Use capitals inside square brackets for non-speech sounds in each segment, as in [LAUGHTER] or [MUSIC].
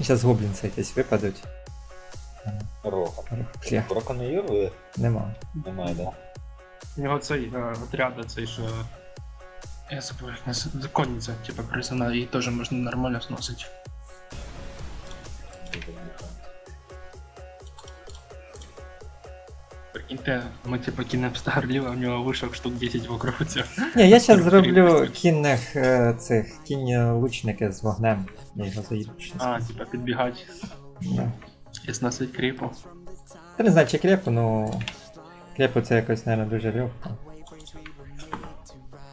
Зараз гоблінці якісь випадуть. Рока не є, нема. немає, да? У нього цей е, отряд, цей що. Я забув, як не Конниця, типа присана, її теж можна нормально зносити. Прикиньте, ми типа кинемо Старліва, у нього вишок штук 10 вокруг цього. Ні, я зараз зроблю кінних е, цих кінь лучники з вогнем. Я його заїду. А, типа підбігати Да. і сносить кріпу. Я не знаю, чи крепу, ну. Крепу це якось, мабуть, дуже легко.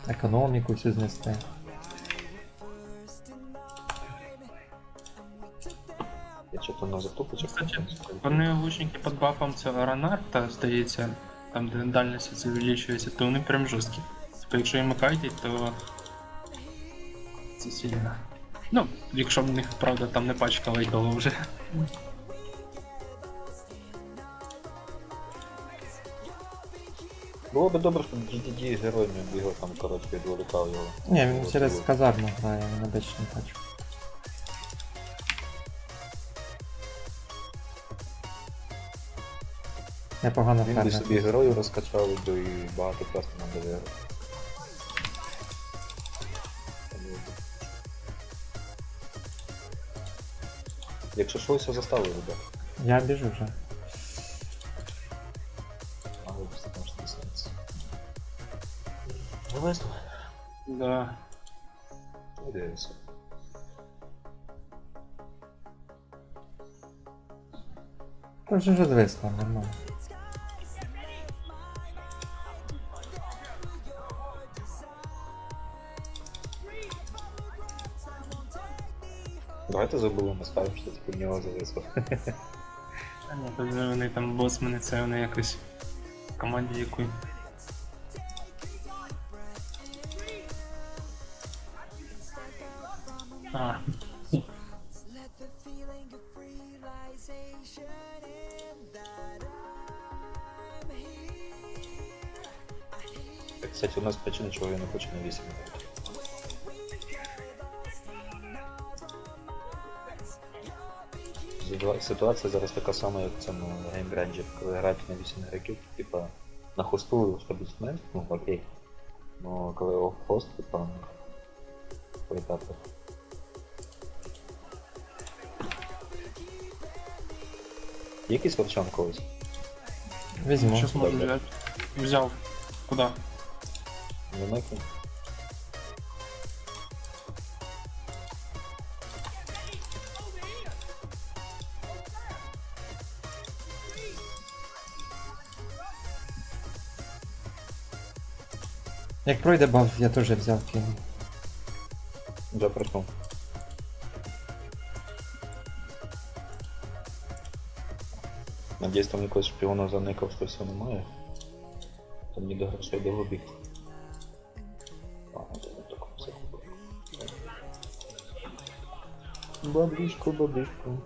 Економіку всю знести. Я что-то на затупочок. Кстати, Вони лучники під бафом цього Ранарта, здається, там де дальність це то вони прям жорсткі. Тобто якщо їм кайтять, то це сильно. Ну, якщо в них, правда, там не пачка лайтова вже. Було би добре, щоб GDD герой не бігав там, коротше, відволікав його. Ні, він через казарму грає, він обично не бачу. Непогано Він би фермер. собі герою розкачав би і багато часу нам би виграв. Якщо що, все заставили, ребят. Я біжу вже. А ви просто можете дізнатися. Завесно. Да. Дивися. Та вже вже звисло, нормально. Давайте забудемо, скажемо, що типу в нього зависло. А ні, то вже вони там босмени, це вони якось в команді якої. А, Так, кстати, у нас причина, чого я не хочу на 8 грати. Ситуація зараз така сама, як в цьому геймгранді, коли граєте на 8 ігроків, типа на хосту стабільний, ну окей. Ну коли оф-хост, типа ну, по етапах. Якийсь верчан колись? Візьму. щас можу взяти. Взяв. Куда? Як пройде баф, я теж взяв кіно. Вже прийшов. Надіюсь, там якогось шпіона заникав, що все немає. Там ні до грошей довго не все. Баблішко, баблішко.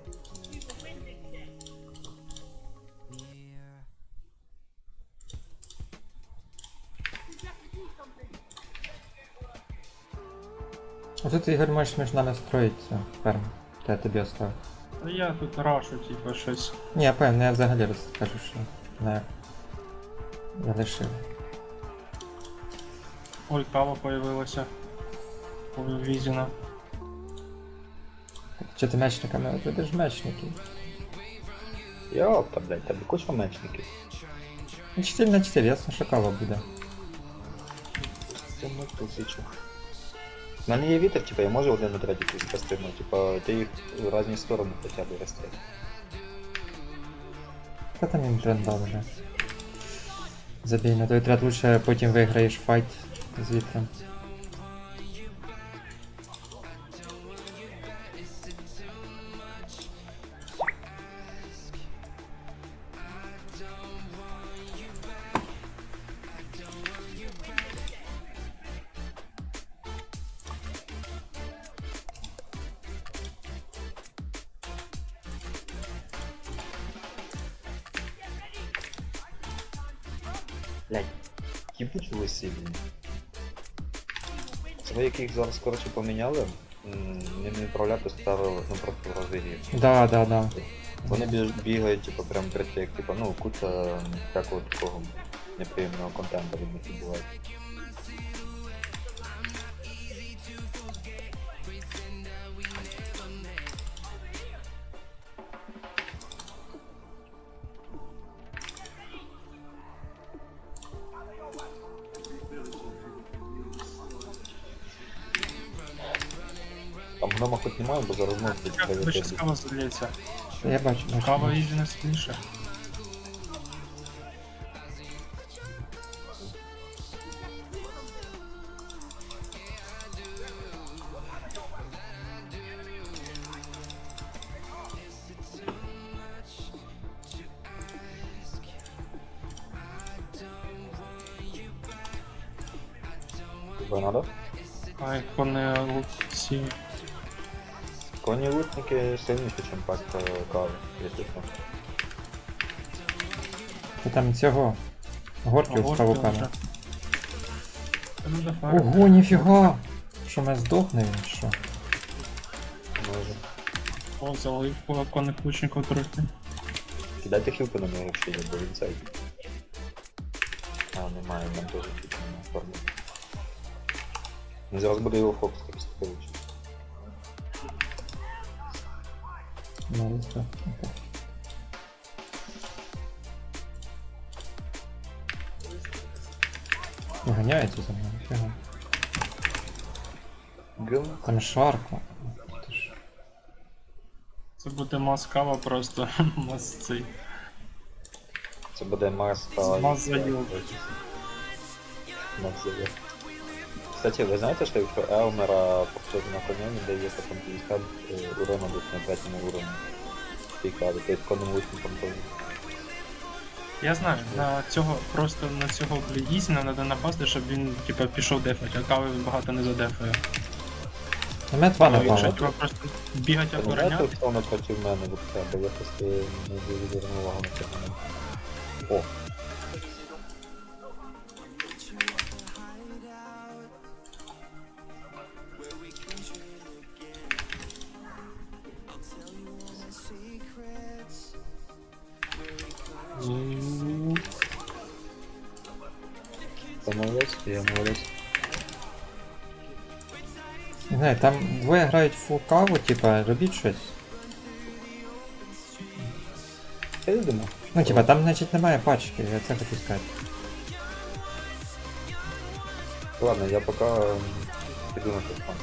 А тут Ігор можеш між нами строїть цю ферму. То я тобі оставив. А я тут рашу, типа, щось. Ні, я певно, я взагалі розкажу, що не я лишив. Ой, кава появилася. У Візіна. Чи ти мечниками? Ти ж мечники. Йопта, блядь, тебе куча мечників. Ну, 4 на 4, ясно, що кава буде. Це на тисячу. У мене є типа, я можу один на третій спасти, ну, типа, ти їх в різні сторони хоча б розстріляти. Та там він тренда вже. Забій на той отряд лучше потім виграєш файт з вітром. Їбучі весільні. Це ви яких зараз, коротше, поміняли? не відправляти ставили, ну просто в розвигі. Да, да, да. Вони біж- бігають, типу, прям третє, як, типу, ну, куча всякого такого неприємного контенту від них відбувається. гнома хоч немає, бо зараз знов тут Як тебе даєте щас кава здається? Я бачу, бачу. Кава бачу. їжі не сильніше. Тебе надо? А як Коні лутники сильніші, ніж пак кави, якщо що. Ти там цього. Горків з павуками. Ну. Ого, ніфіга! Що ми здохнемо, чи що? Може. О, залив конних лучників трохи. Кидайте хілку на нього ще є, бо він цей. А, немає, нам теж хілку форми. Він зараз буде його фокус так стопилич. Ну, це. Ганяється за мною, ніфіга. Гил. Там. Ти ж. Це буде мас кава просто [LAUGHS] мас цей. Це буде Марс та... Мас заїл. Марс заїл. Кстати, ви знаєте, що якщо Елмера повторити на коня, не дає потім 50 е, урона десь на третьому уровні. Пікади, тобто конним лутником теж. Я знаю, на цього просто на цього блідізіна треба напасти, щоб він типа пішов дефать, а кави багато не задефає. У мене два Ну, якщо напали. просто бігати Та знаєте, хто проти мене від тебе, я просто не дуже звернув увагу на це. О, Не там двоє грають фул каву, типа, робіть щось. Я не думаю. Ну, типа, там, значить, немає пачки, я це хочу сказати. Ладно, я пока м, піду на телефон.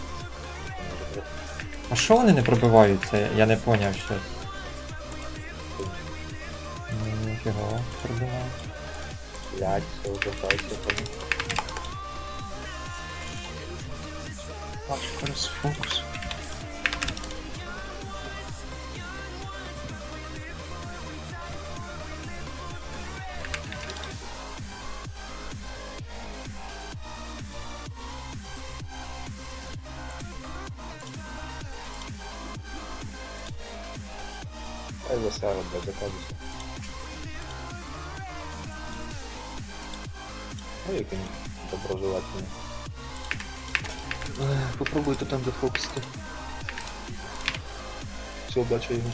А що вони не пробиваються? Я не поняв щось. Ну, ніфіга, пробиваю. Блять, все, вертайся, зараз фокус. Хай засяра, блядь, заказуйся. Ну, як він доброжелательний. Попробуйте там зафокусити. Все, бачу його.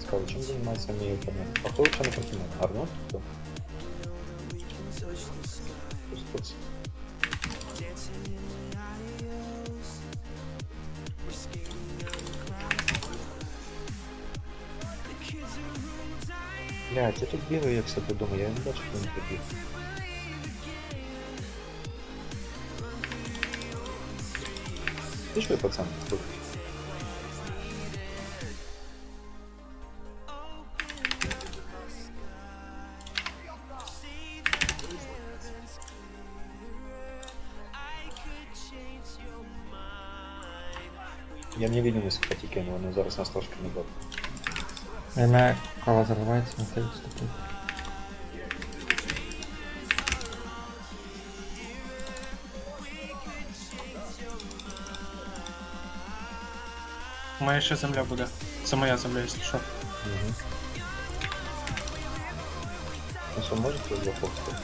Цікаво, чим займається мій опонент? А хто взагалі не проти мене? Арнольд? Хто? Хтось. Блять, я тут бігаю, як себе думаю, я не бачу, що він побіг. Пішли, пацан, тут. Я не видел несколько кину, вони зараз нас трошки не буде. У мене кава заливається, на те відступить. Моя ще земля буде. Це моя земля, якщо що. Угу. Що можете захопити?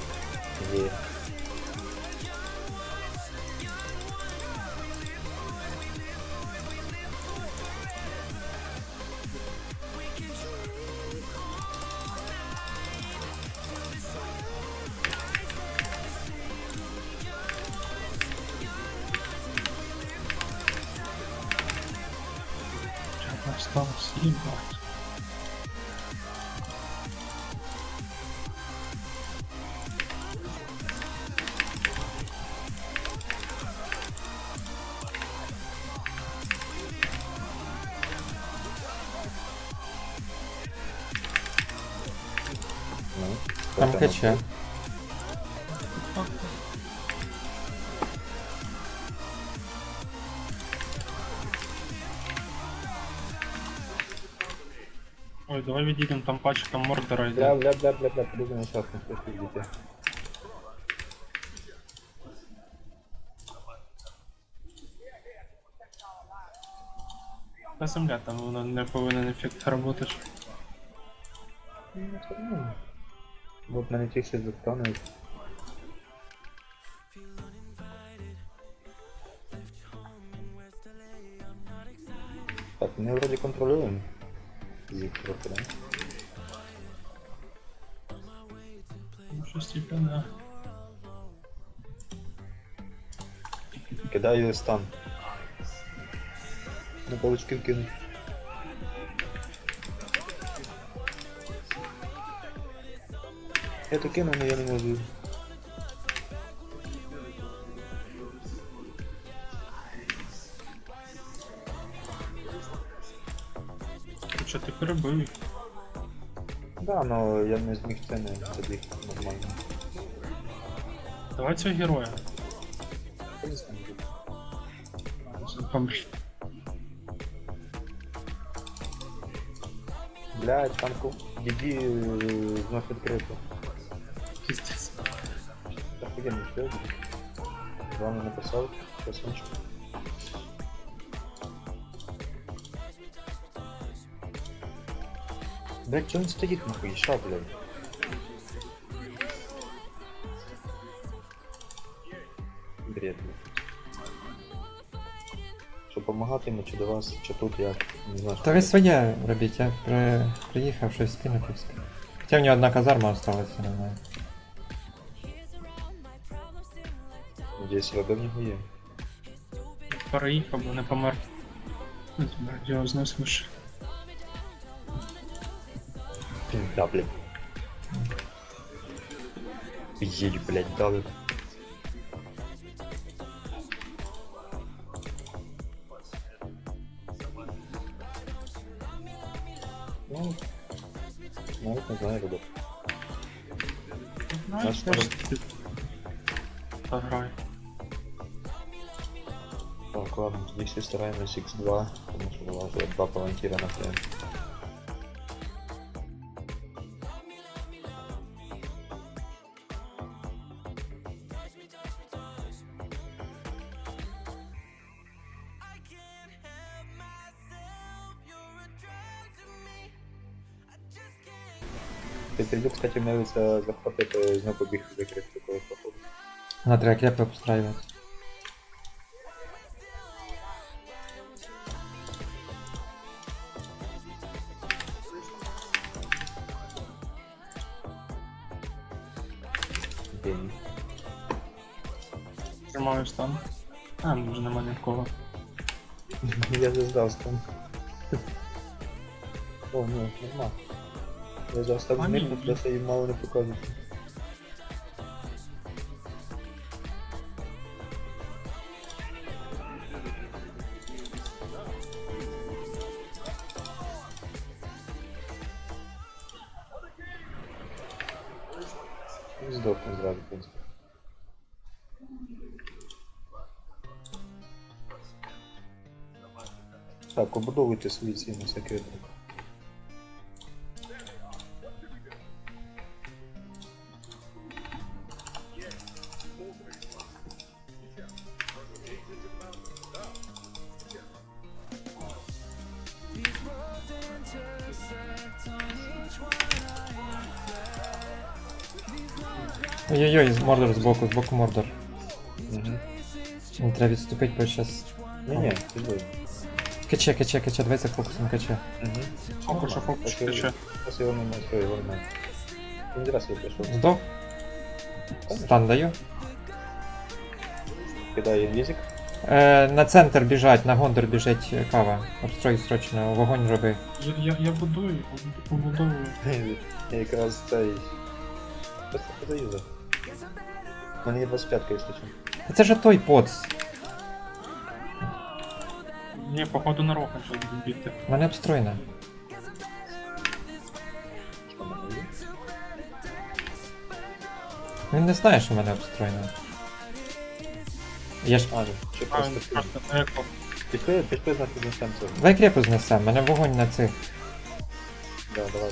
Є. stops impact. Tam chycie. Ой, давай відійдемо там пачка мордера Бля, йде. бля, бля, бля, бля, подумай сейчас, на что идите. Та земля, там воно не повинен ефект работати. Ну, все равно. Вот на этих все затонут. Так, мы вроде контролируем. Зиг трохи, да? Ну, щось. Кидаю стан. На палочки вкинуть. Я то кину, но я не можу. Що ти перебив? їх? Да, но я не зміг це не забігти нормально. Давай цього героя. Конечно, не буде. Там Блядь, там ку... Діді е, знов відкрито. пиздец. Офігенно, що я З вами написав, красунчик. Блядь, чого він стоїть нахуй, що, блядь? Бред, блядь. Що помагати йому, чи до вас, чи тут як, не знаю. Та ви своє робіть, я при... приїхав щось спінути вспів. Хоча в нього одна казарма осталася, не знаю. Надіюсь, ВБ в нього є. Переїхав, бо не помер. Грандіозно смеш. Да, блядь. Едь, блядь, дали. Ну, навіть не знаю, ребят. Ну, Наш теж Пограй. Так, ладно, здесь и стараемся X2, потому что вылазило два палантира на плен. Петрилюк, кстати, нравится захватить из него побег закрыть такого походу. На треба кепи обстраювати. Гений. Тримаю стан. А, може нема нікого. Я же сдал там. О, ну, нормально. Я так А, ні, змірно, їм мало не показують. Здохну зразу, в принципі. Так, обудовуйте свої ці на всякий Ой-ой-ой, Мордор збоку, збоку Мордор. Угу. Треба відступити, бо щас. Ні-ні, підбив. Каче, каче, каче, давай за фокусом каче. Угу. Фокус, фокус, тече. Зараз його немає, все, його немає. Він зраз я пішов. Здох. Стан даю. Кидаю інвізик. Е, на центр біжать, на Гондор біжить е, кава. Обстрой срочно, вогонь роби. Я, я, я будую, побудовую. Я [LAUGHS] якраз цей... Просто позаюзав. У мене є 25 якщо що. Та Це ж той поц. Ні, походу на роха щось буду бігти. У мене обстройна. Що в мене є? Він не знає, що в мене обстройна. Я ж. А, ні, ще А, просто ти. просто еко. Пішли, пішли знати знесем цього. Давай крепу знесем, мене вогонь на цих. Да, давай.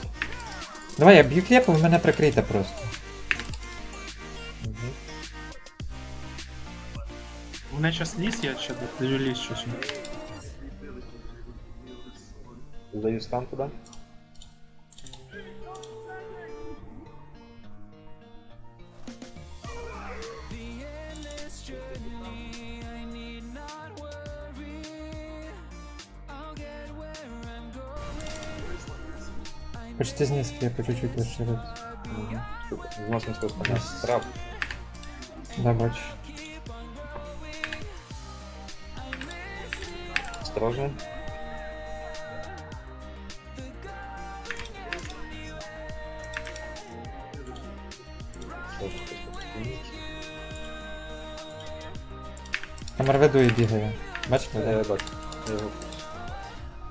Давай я б'ю крепу, ви мене прикрийте просто. У мене щас ліс, я ще даю ліс щось. Здаю стан туди. Почти зніс крепу, чуть-чуть розширити. Угу. Супер. Зносимо свого стана. Yes. Трап. Да, бачу. Осторожно. Там рведує бігає. Бачите, Я бачу.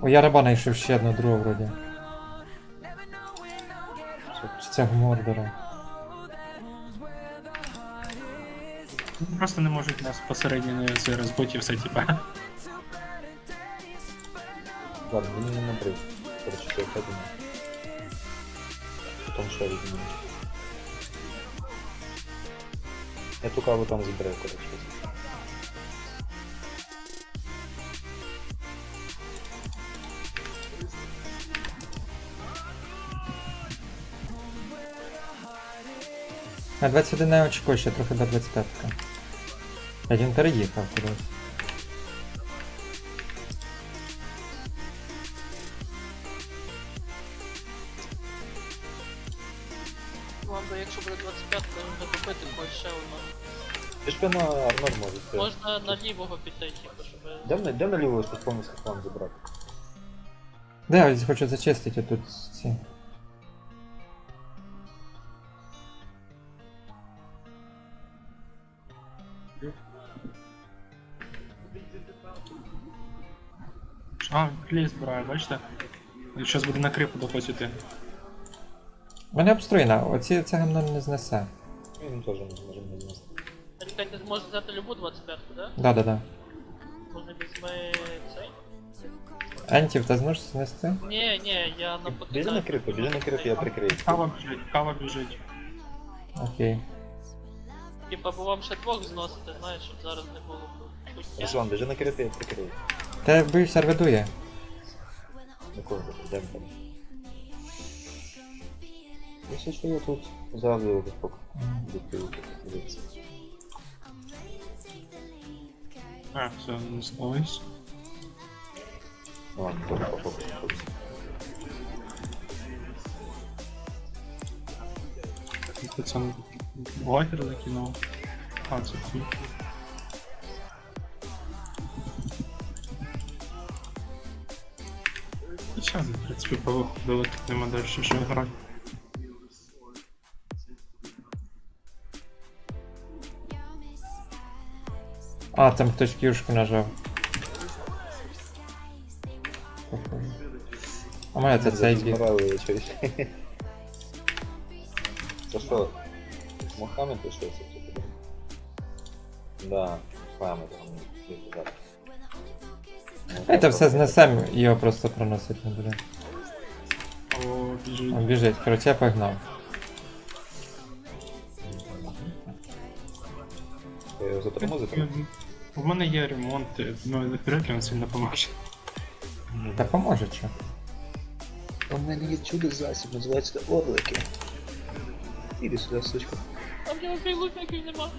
О, я раба знайшов ще одну другу вроді. Чи це Мордора? Просто не можуть нас посередині це розбити все, типа. Ладно, він не набрив. Короче, це ходимо. Потім що візьмемо. Я ту каву там заберу, короче. А 21 не очко, ще трохи до 25. А він переїхав кудись. Це. Можна на лівого піти, типу, щоб... Де на, де на ліву щоб повністю план забрати? Де ось хочу зачистити тут ці. А, клей збираю, бачите? Зараз буде на крипу доходити. Мене обстроєна, оці це гамно не знесе. Він теж не зможе не знести. А чекайте, ти можеш взяти любу 25-ку, да? Да-да-да. Можна візьми цей? Ентів та зможеш знести? Ні, ні, я на Біля на крипу, біля на крипу я прикрию. Кава біжить, кава біжить. Окей. Типа, бо вам ще двох зносити, знаєш, щоб зараз не було хуйня. Руслан, біжи на крипу, я прикрию. Та я боюся рведує. На кого ти? Де він там? Якщо що я тут зразу поки. Дивіться. А, все, не склались. Ну ладно, добре, попробуй. попробуй. Пацан лагер закинув. А, це ти. Хоча, в принципі, повиходили, тут нема далі що грати. А, там хтось кюшку нажав. Похоже. А моя це цей біг. Збирали щось. Це що? Мохаммед чи що це типу? Да, Мохаммед там не зараз. Ну, Це все знесем, його просто проносить не буде. О, біжить. Он біжить, короче, я погнав. Я його затормозив. У мене є ремонт, ну вряд ли він сильно поможе. Та поможе що. У мене є чудо засіб, називається орлики. Іди сюди, сучка. А, блін, нього лучників нема.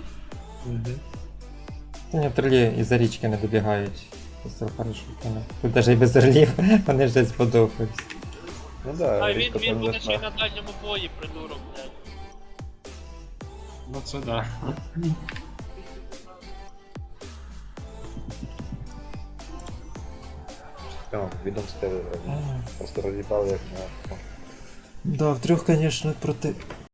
Та ні, тролі із-за річки не добігають. Просто хорошо. вони. Тут навіть і без орлів [LAUGHS] вони ж десь подохаються. Ну да, А він, рідко він буде ще й на дальньому бої, придурок, блядь. Ну це да. Ну, відом. Просто розібрали як на. Да, в трьох, конечно, проти